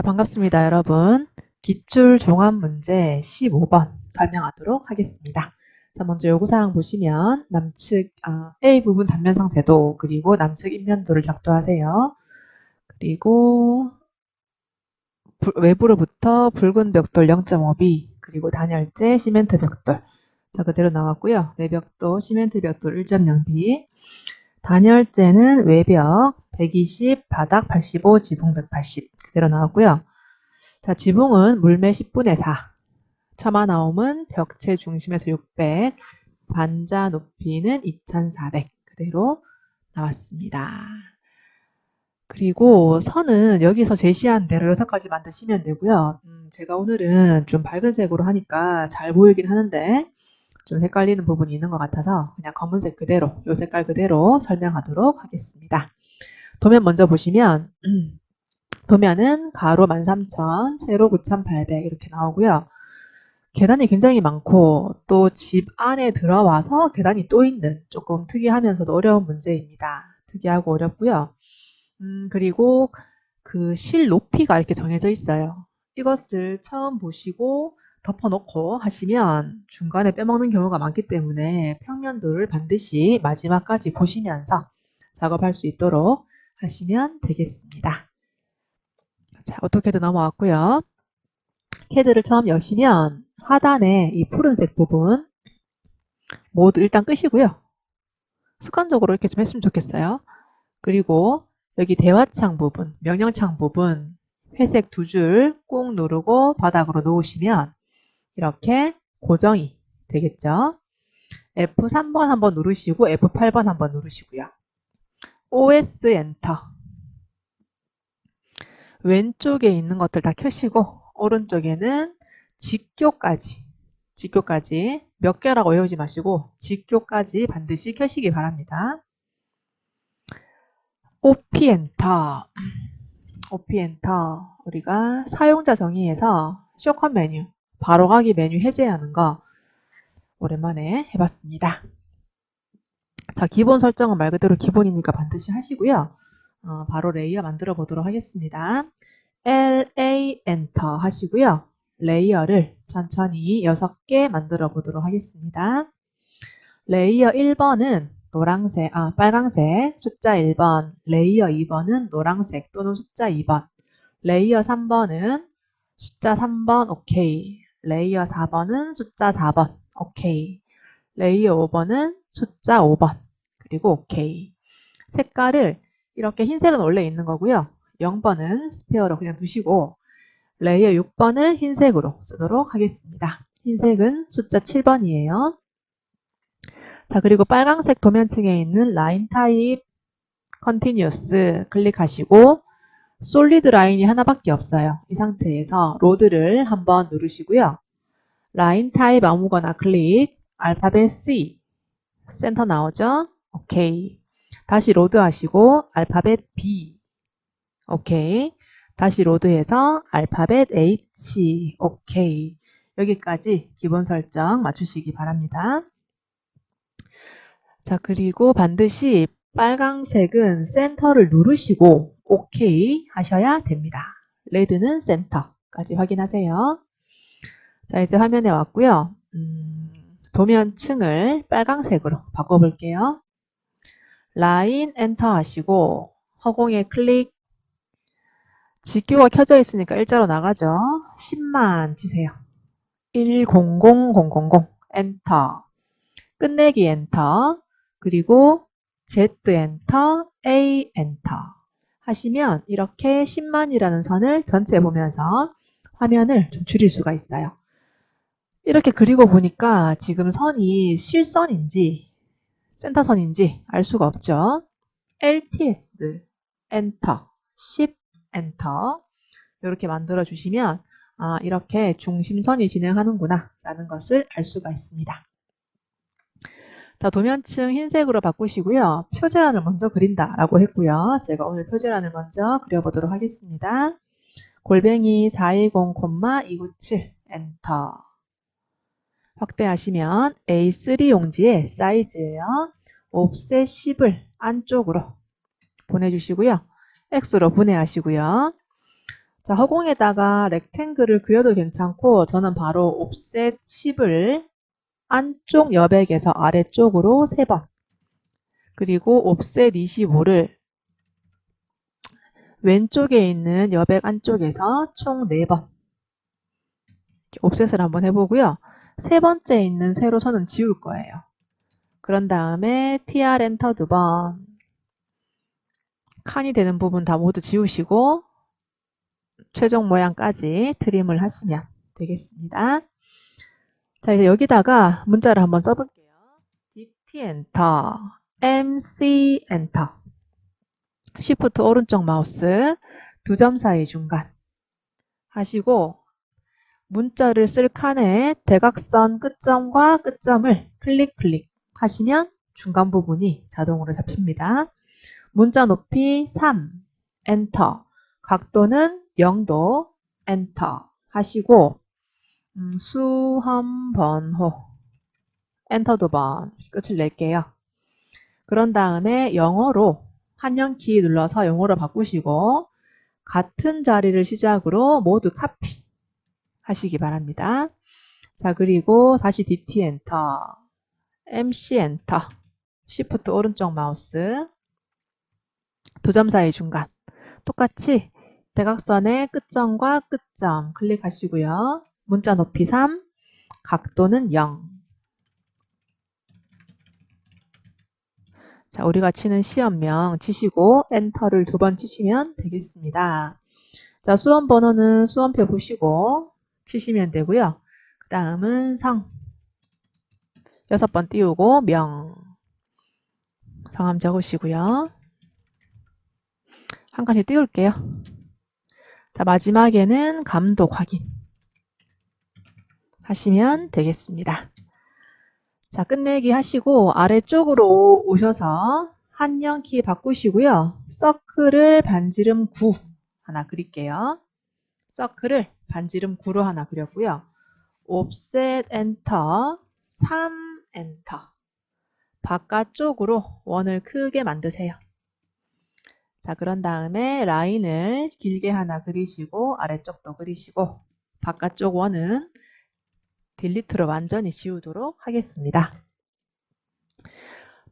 자, 반갑습니다, 여러분. 기출 종합 문제 15번 설명하도록 하겠습니다. 자, 먼저 요구사항 보시면 남측 아, A 부분 단면 상태도 그리고 남측 인면도를 작도하세요. 그리고 불- 외부로부터 붉은 벽돌 0.5B 그리고 단열재 시멘트 벽돌 자 그대로 나왔고요. 내벽도 시멘트 벽돌 1.0B 단열재는 외벽 120, 바닥 85, 지붕 180 그대로 나왔고요. 자 지붕은 물매 10분의 4 처마 나옴은 벽체 중심에서 600 반자 높이는 2400 그대로 나왔습니다. 그리고 선은 여기서 제시한 대로 여기까지 만드시면 되고요. 음, 제가 오늘은 좀 밝은 색으로 하니까 잘 보이긴 하는데 좀 헷갈리는 부분이 있는 것 같아서 그냥 검은색 그대로, 요 색깔 그대로 설명하도록 하겠습니다. 도면 먼저 보시면 도면은 가로 13,000, 세로 9,800 이렇게 나오고요. 계단이 굉장히 많고 또 집 안에 들어와서 계단이 또 있는 조금 특이하면서도 어려운 문제입니다. 특이하고 어렵고요. 음, 그리고 그 실 높이가 이렇게 정해져 있어요. 이것을 처음 보시고 덮어놓고 하시면 중간에 빼먹는 경우가 많기 때문에 평면도를 반드시 마지막까지 보시면서 작업할 수 있도록 하시면 되겠습니다. 자, 어떻게드 넘어왔고요. 캐드를 처음 여시면 하단에 이 푸른색 부분 모두 일단 끄시고요. 습관적으로 이렇게 좀 했으면 좋겠어요. 그리고 여기 대화창 부분, 명령창 부분 회색 두 줄 꾹 누르고 바닥으로 놓으시면 이렇게 고정이 되겠죠. F3번 한번 누르시고 F8번 한번 누르시고요. OS 엔터 왼쪽에 있는 것들 다 켜시고 오른쪽에는 직교까지 직교까지 몇 개라고 외우지 마시고 직교까지 반드시 켜시기 바랍니다. OP 엔터 OP 엔터 우리가 사용자 정의에서 쇼컷 메뉴 바로 가기 메뉴 해제하는 거 오랜만에 해봤습니다. 자 기본 설정은 말 그대로 기본이니까 반드시 하시고요. 어, 바로 레이어 만들어 보도록 하겠습니다. LA 엔터 하시고요. 레이어를 천천히 6개 만들어 보도록 하겠습니다. 레이어 1번은 노란색, 아, 빨강색 숫자 1번, 레이어 2번은 노란색 또는 숫자 2번, 레이어 3번은 숫자 3번, 오케이. 레이어 4번은 숫자 4번, 오케이. 레이어 5번은 숫자 5번, 그리고 오케이. 색깔을 이렇게 흰색은 원래 있는 거고요. 0번은 스페어로 그냥 두시고 레이어 6번을 흰색으로 쓰도록 하겠습니다. 흰색은 숫자 7번이에요. 자, 그리고 빨강색 도면층에 있는 라인 타입 컨티뉴스 클릭하시고 솔리드 라인이 하나밖에 없어요. 이 상태에서 로드를 한번 누르시고요. 라인 타입 아무거나 클릭, 알파벳 C, 센터 나오죠? 오케이. 다시 로드 하시고 알파벳 B, 오케이. 다시 로드해서 알파벳 H, 오케이. 여기까지 기본 설정 맞추시기 바랍니다. 자, 그리고 반드시 빨강색은 센터를 누르시고 오케이 하셔야 됩니다. 레드는 센터까지 확인하세요. 자, 이제 화면에 왔고요. 음, 도면층을 빨강색으로 바꿔볼게요. 라인 엔터 하시고 허공에 클릭 직교가 켜져 있으니까 일자로 나가죠. 10만 치세요. 100000 엔터 끝내기 엔터 그리고 Z 엔터 A 엔터 하시면 이렇게 10만이라는 선을 전체 보면서 화면을 좀 줄일 수가 있어요. 이렇게 그리고 보니까 지금 선이 실선인지 센터선인지 알 수가 없죠. LTS 엔터 10 엔터 이렇게 만들어 주시면 아, 이렇게 중심선이 진행하는구나 라는 것을 알 수가 있습니다. 자, 도면층 흰색으로 바꾸시고요. 표제란을 먼저 그린다 라고 했고요. 제가 오늘 표제란을 먼저 그려보도록 하겠습니다. 골뱅이 420,297 엔터 확대하시면 A3 용지의 사이즈예요. 옵셋 10을 안쪽으로 보내주시고요. X로 분해하시고요. 자, 허공에다가 렉탱글을 그려도 괜찮고 저는 바로 옵셋 10을 안쪽 여백에서 아래쪽으로 3번 그리고 옵셋 25를 왼쪽에 있는 여백 안쪽에서 총 4번 옵셋을 한번 해보고요. 세 번째 있는 세로 선은 지울 거예요. 그런 다음에 tr 엔터 두 번 칸이 되는 부분 다 모두 지우시고 최종 모양까지 트림을 하시면 되겠습니다. 자, 이제 여기다가 문자를 한번 써볼게요. dt 엔터, mc 엔터, 쉬프트 오른쪽 마우스, 두 점 사이 중간 하시고 문자를 쓸 칸에 대각선 끝점과 끝점을 클릭 클릭 하시면 중간 부분이 자동으로 잡힙니다. 문자 높이 3, 엔터, 각도는 0도, 엔터 하시고 음, 수험 번호 엔터 두 번 끝을 낼게요. 그런 다음에 영어로 한영키 눌러서 영어로 바꾸시고 같은 자리를 시작으로 모두 카피 하시기 바랍니다. 자 그리고 다시 DT 엔터 MC 엔터 Shift 오른쪽 마우스 두 점 사이 중간 똑같이 대각선의 끝점과 끝점 클릭하시고요. 문자 높이 3, 각도는 0. 자, 우리가 치는 시험명 치시고 엔터를 두 번 치시면 되겠습니다. 자, 수험 번호는 수험표 보시고 치시면 되고요. 그 다음은 성. 여섯 번 띄우고 명. 성함 적으시고요. 한 칸씩 띄울게요. 자, 마지막에는 감독 확인 하시면 되겠습니다. 자, 끝내기 하시고 아래쪽으로 오셔서 한영키 바꾸시고요. 서클을 반지름 9 하나 그릴게요. 서클을 반지름 9로 하나 그렸고요. 옵셋 엔터 3 엔터 바깥쪽으로 원을 크게 만드세요. 자, 그런 다음에 라인을 길게 하나 그리시고 아래쪽도 그리시고 바깥쪽 원은 딜리트로 완전히 지우도록 하겠습니다.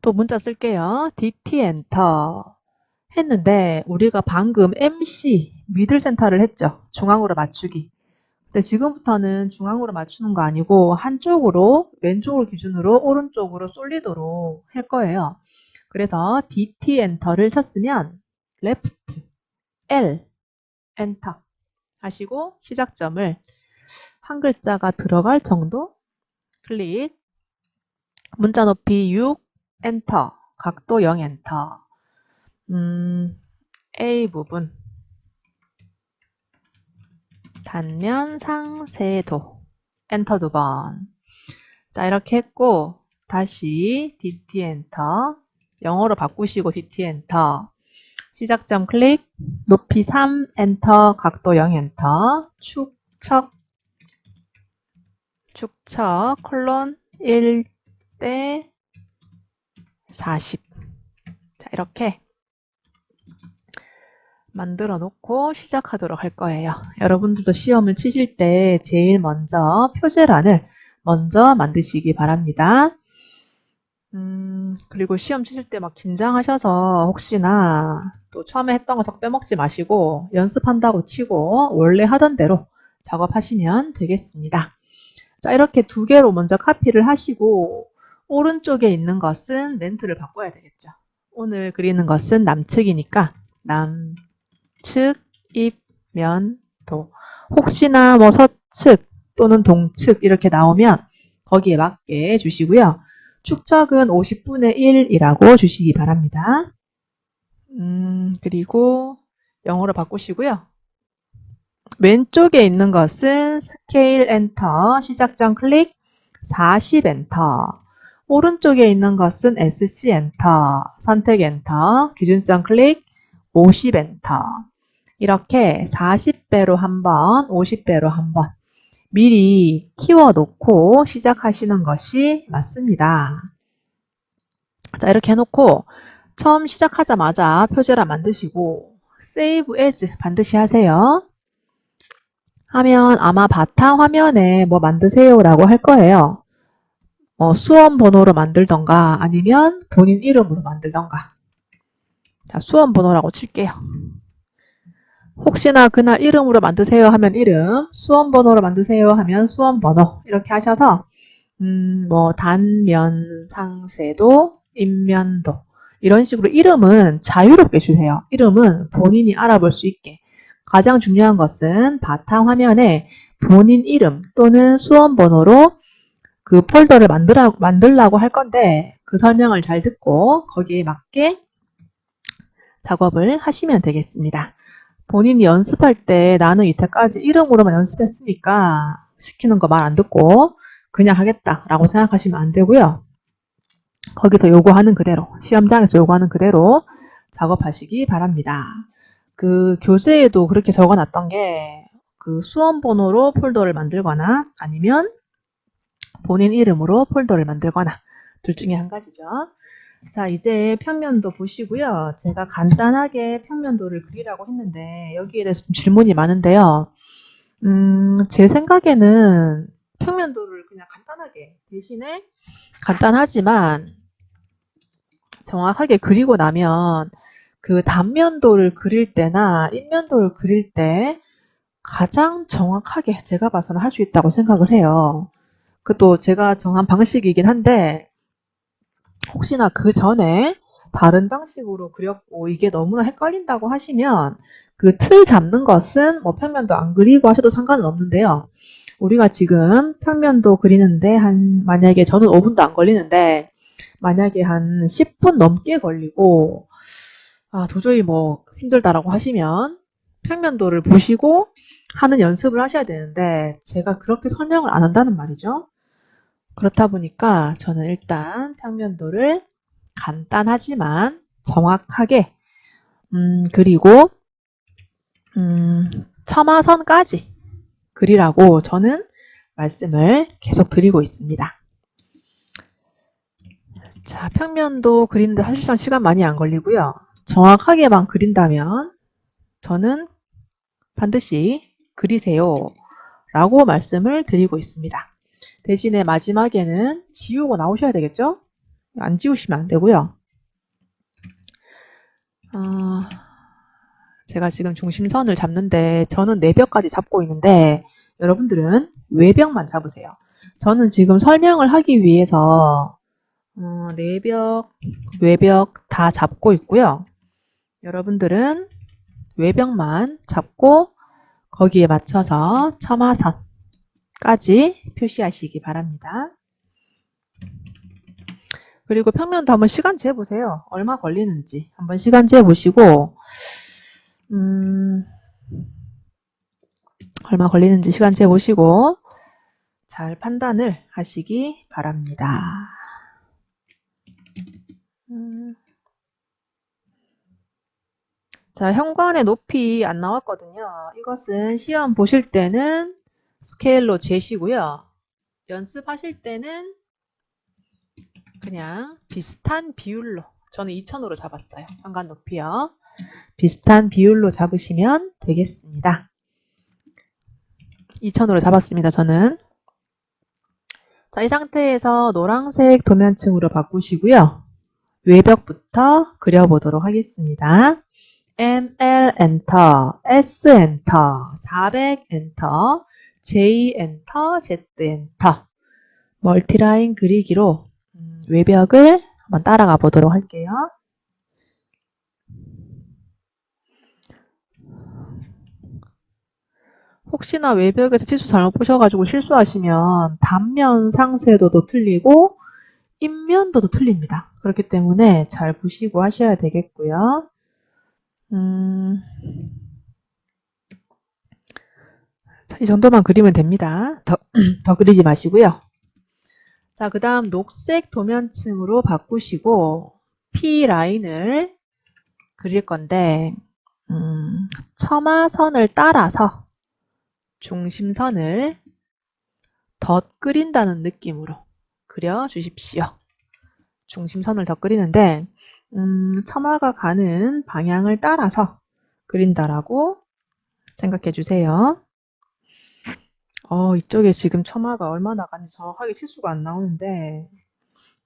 또 문자 쓸게요. dt 엔터 했는데 우리가 방금 MC 미들 센터를 했죠. 중앙으로 맞추기. 근데 지금부터는 중앙으로 맞추는 거 아니고 한쪽으로 왼쪽을 기준으로 오른쪽으로 쏠리도록 할 거예요. 그래서 dt 엔터를 쳤으면 left L 엔터 하시고 시작점을 한 글자가 들어갈 정도 클릭 문자 높이 6 엔터 각도 0 엔터 음, A 부분. 단면 상세도. 엔터 두 번. 자, 이렇게 했고 다시 DT 엔터. 영어로 바꾸시고 DT 엔터. 시작점 클릭. 높이 3 엔터 각도 0 엔터. 축척. 축척 콜론 1 대 40 자, 이렇게 만들어 놓고 시작하도록 할 거예요. 여러분들도 시험을 치실 때 제일 먼저 표제란을 먼저 만드시기 바랍니다. 음, 그리고 시험 치실 때 막 긴장하셔서 혹시나 또 처음에 했던 거 적 빼먹지 마시고 연습한다고 치고 원래 하던 대로 작업하시면 되겠습니다. 자, 이렇게 두 개로 먼저 카피를 하시고 오른쪽에 있는 것은 멘트를 바꿔야 되겠죠. 오늘 그리는 것은 남측이니까 남 측, 입, 면, 도. 혹시나 뭐 서측 또는 동측 이렇게 나오면 거기에 맞게 주시고요. 축척은 50분의 1이라고 주시기 바랍니다. 음, 그리고 영어로 바꾸시고요. 왼쪽에 있는 것은 스케일 엔터, 시작점 클릭, 40 엔터. 오른쪽에 있는 것은 SC 엔터, 선택 엔터, 기준점 클릭, 50 엔터. 이렇게 40배로 한 번, 50배로 한 번 미리 키워 놓고 시작하시는 것이 맞습니다. 자, 이렇게 해놓고 처음 시작하자마자 표제라 만드시고 Save As 반드시 하세요. 하면 아마 바탕 화면에 뭐 만드세요라고 할 거예요. 어, 수험 번호로 만들던가 아니면 본인 이름으로 만들던가. 자, 수험 번호라고 칠게요. 혹시나 그날 이름으로 만드세요 하면 이름, 수험 번호로 만드세요 하면 수험 번호 이렇게 하셔서 음, 뭐 단면 상세도, 인면도 이런 식으로 이름은 자유롭게 주세요. 이름은 본인이 알아볼 수 있게. 가장 중요한 것은 바탕 화면에 본인 이름 또는 수험 번호로 그 폴더를 만들어, 만들라고 할 건데 그 설명을 잘 듣고 거기에 맞게 작업을 하시면 되겠습니다. 본인이 연습할 때 나는 이때까지 이름으로만 연습했으니까 시키는 거 말 안 듣고 그냥 하겠다라고 생각하시면 안 되고요. 거기서 요구하는 그대로, 시험장에서 요구하는 그대로 작업하시기 바랍니다. 그 교재에도 그렇게 적어놨던 게 그 수험 번호로 폴더를 만들거나 아니면 본인 이름으로 폴더를 만들거나 둘 중에 한 가지죠. 자, 이제 평면도 보시고요. 제가 간단하게 평면도를 그리라고 했는데 여기에 대해서 좀 질문이 많은데요. 음, 제 생각에는 평면도를 그냥 간단하게 대신에 간단하지만 정확하게 그리고 나면 그 단면도를 그릴 때나 인면도를 그릴 때 가장 정확하게 제가 봐서는 할 수 있다고 생각을 해요. 그것도 제가 정한 방식이긴 한데 혹시나 그 전에 다른 방식으로 그렸고 이게 너무나 헷갈린다고 하시면 그 틀 잡는 것은 뭐 평면도 안 그리고 하셔도 상관은 없는데요. 우리가 지금 평면도 그리는데 한 만약에 저는 5분도 안 걸리는데 만약에 한 10분 넘게 걸리고 아 도저히 뭐 힘들다라고 하시면 평면도를 보시고 하는 연습을 하셔야 되는데 제가 그렇게 설명을 안 한다는 말이죠. 그렇다 보니까 저는 일단 평면도를 간단하지만 정확하게 음, 그리고 음, 첨화선까지 그리라고 저는 말씀을 계속 드리고 있습니다. 자, 평면도 그리는데 사실상 시간 많이 안 걸리고요. 정확하게만 그린다면 저는 반드시 그리세요 라고 말씀을 드리고 있습니다. 대신에 마지막에는 지우고 나오셔야 되겠죠? 안 지우시면 안 되고요. 어, 제가 지금 중심선을 잡는데 저는 내벽까지 잡고 있는데 여러분들은 외벽만 잡으세요. 저는 지금 설명을 하기 위해서 어, 내벽, 외벽 다 잡고 있고요. 여러분들은 외벽만 잡고 거기에 맞춰서 첨화선 까지 표시하시기 바랍니다. 그리고 평면도 한번 시간 재보세요. 얼마 걸리는지 한번 시간 재보시고 음, 얼마 걸리는지 시간 재보시고 잘 판단을 하시기 바랍니다. 음. 자, 현관의 높이 안 나왔거든요. 이것은 시험 보실 때는 스케일로 재시고요. 연습하실 때는 그냥 비슷한 비율로 저는 2000으로 잡았어요. 현관 높이요. 비슷한 비율로 잡으시면 되겠습니다. 2000으로 잡았습니다. 저는 자, 이 상태에서 노란색 도면층으로 바꾸시고요. 외벽부터 그려보도록 하겠습니다. ML 엔터, S 엔터, 400 엔터, J 엔터, Z 엔터 멀티라인 그리기로 음, 외벽을 한번 따라가 보도록 할게요. 혹시나 외벽에서 치수 잘못 보셔가지고 실수하시면 단면 상세도도 틀리고 인면도도 틀립니다. 그렇기 때문에 잘 보시고 하셔야 되겠고요. 음, 자, 이 정도만 그리면 됩니다. 더, 더 그리지 마시고요. 자, 그 다음 녹색 도면층으로 바꾸시고 P 라인을 그릴 건데 음, 첨화선을 따라서 중심선을 덧 그린다는 느낌으로 그려 주십시오. 중심선을 더 그리는데 음, 첨화가 가는 방향을 따라서 그린다라고 생각해 주세요. 어, 이쪽에 지금 처마가 얼마 나 가는지 정확하게 치수가 안 나오는데,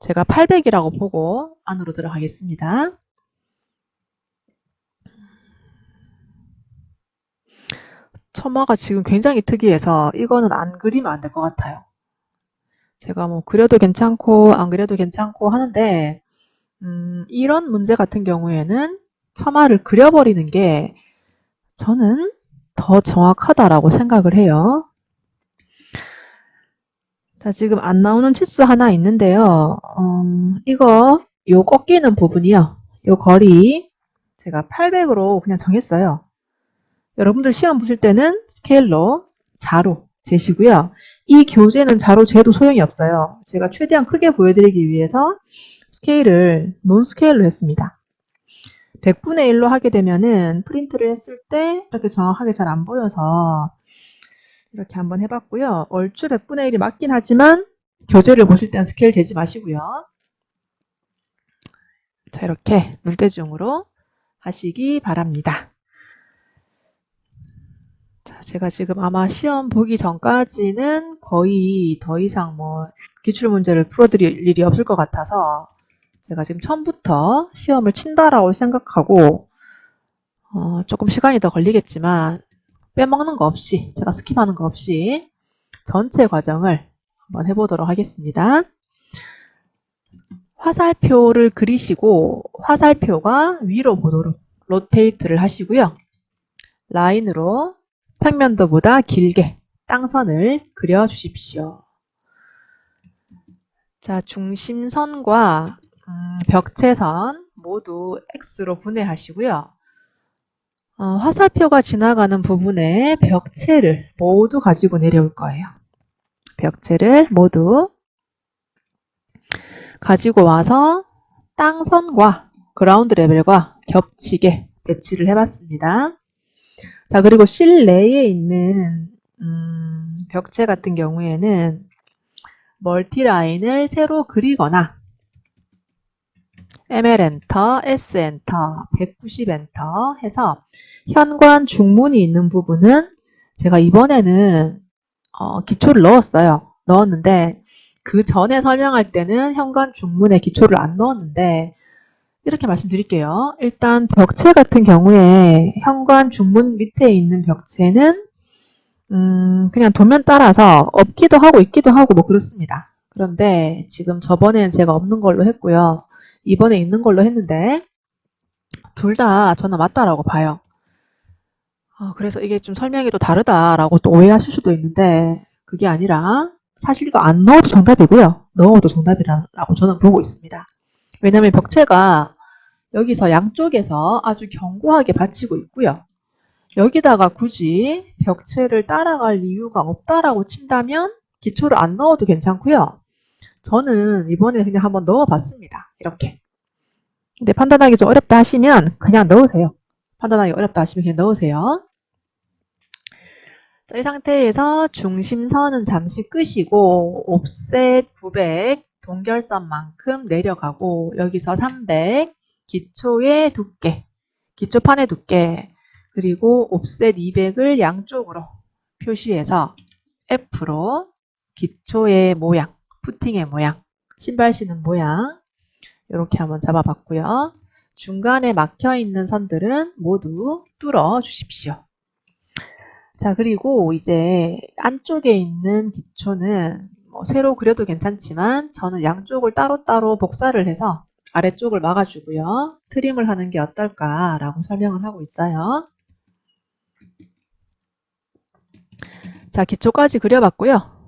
제가 800이라고 보고 안으로 들어가겠습니다. 처마가 지금 굉장히 특이해서 이거는 안 그리면 안 될 것 같아요. 제가 뭐 그려도 괜찮고 안 그려도 괜찮고 하는데 음, 이런 문제 같은 경우에는 처마를 그려버리는 게 저는 더 정확하다라고 생각을 해요. 자, 지금 안 나오는 치수 하나 있는데요. 어, 이거 요 꺾이는 부분이요. 요 거리 제가 800으로 그냥 정했어요. 여러분들 시험 보실 때는 스케일로 자로 재시고요. 이 교재는 자로 재도 소용이 없어요. 제가 최대한 크게 보여드리기 위해서 스케일을 논 스케일로 했습니다. 100분의 1로 하게 되면은 프린트를 했을 때 이렇게 정확하게 잘 안 보여서 이렇게 한번 해봤고요. 얼추 100분의 1이 맞긴 하지만 교재를 보실 때는 스케일 재지 마시고요. 자 이렇게 물대중으로 하시기 바랍니다. 자, 제가 지금 아마 시험 보기 전까지는 거의 더 이상 뭐 기출 문제를 풀어드릴 일이 없을 것 같아서 제가 지금 처음부터 시험을 친다라고 생각하고 어, 조금 시간이 더 걸리겠지만 빼먹는 거 없이 제가 스킵하는 거 없이 전체 과정을 한번 해보도록 하겠습니다. 화살표를 그리시고 화살표가 위로 보도록 로테이트를 하시고요. 라인으로 평면도보다 길게 땅선을 그려 주십시오. 자, 중심선과 음, 벽체선 모두 X로 분해하시고요. 어, 화살표가 지나가는 부분에 벽체를 모두 가지고 내려올 거예요. 벽체를 모두 가지고 와서 땅선과 그라운드 레벨과 겹치게 배치를 해봤습니다. 자, 그리고 실내에 있는 음, 벽체 같은 경우에는 멀티라인을 새로 그리거나 ML 엔터, S 엔터, 190 엔터 해서 현관 중문이 있는 부분은 제가 이번에는 어, 기초를 넣었어요. 넣었는데 그 전에 설명할 때는 현관 중문에 기초를 안 넣었는데 이렇게 말씀드릴게요. 일단 벽체 같은 경우에 현관 중문 밑에 있는 벽체는 음, 그냥 도면 따라서 없기도 하고 있기도 하고 뭐 그렇습니다. 그런데 지금 저번엔 제가 없는 걸로 했고요. 이번에 있는 걸로 했는데 둘 다 저는 맞다라고 봐요. 어, 그래서 이게 좀 설명이 또 다르다라고 또 오해하실 수도 있는데 그게 아니라 사실 이거 안 넣어도 정답이고요. 넣어도 정답이라고 저는 보고 있습니다. 왜냐하면 벽체가 여기서 양쪽에서 아주 견고하게 받치고 있고요. 여기다가 굳이 벽체를 따라갈 이유가 없다라고 친다면 기초를 안 넣어도 괜찮고요. 저는 이번에 그냥 한번 넣어봤습니다. 이렇게. 근데 판단하기 좀 어렵다 하시면 그냥 넣으세요. 판단하기 어렵다 하시면 그냥 넣으세요. 자, 이 상태에서 중심선은 잠시 끄시고 옵셋 900 동결선만큼 내려가고 여기서 300 기초의 두께, 기초판의 두께 그리고 옵셋 200을 양쪽으로 표시해서 F로 기초의 모양, 푸팅의 모양, 신발 신은 모양 이렇게 한번 잡아봤고요. 중간에 막혀 있는 선들은 모두 뚫어 주십시오. 자, 그리고 이제 안쪽에 있는 기초는 뭐 새로 그려도 괜찮지만 저는 양쪽을 따로따로 복사를 해서 아래쪽을 막아주고요. 트림을 하는 게 어떨까라고 설명을 하고 있어요. 자, 기초까지 그려봤고요.